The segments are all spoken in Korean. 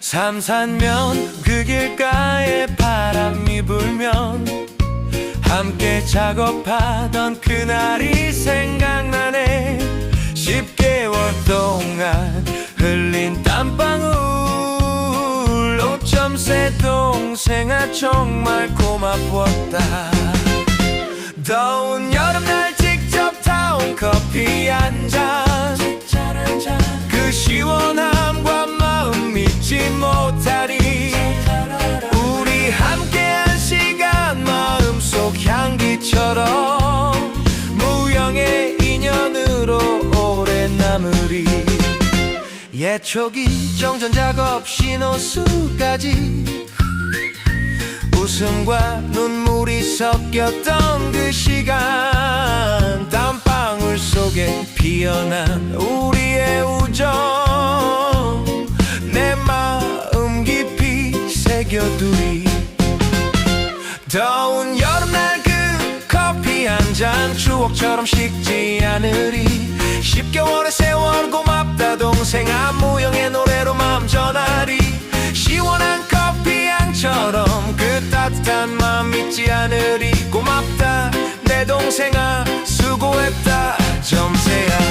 삼산면 그 길가에 바람이 불면 함께 작업하던 그날이 생각나네. 10개월 동안 흘린 땀방 울 5점세 동생아 정말 고마웠다. 더운 여름날 예초기 정전 작업 신호수까지 웃음과 눈물이 섞였던 그 시간 땀방울 속에 피어난 우리의 우정 내 마음 깊이 새겨두리 더운 여름날 그 커피 한 잔 추억처럼 식지 않으리 10개월의 세 마음 잊지 않으리 고맙다. 내 동생아 수고했다. 점세야.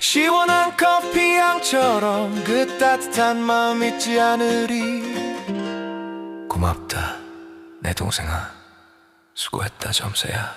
시원한 커피 향처럼 그 따뜻한 마음 잊지 않으리. 고맙다. 내 동생아 수고했다 점세야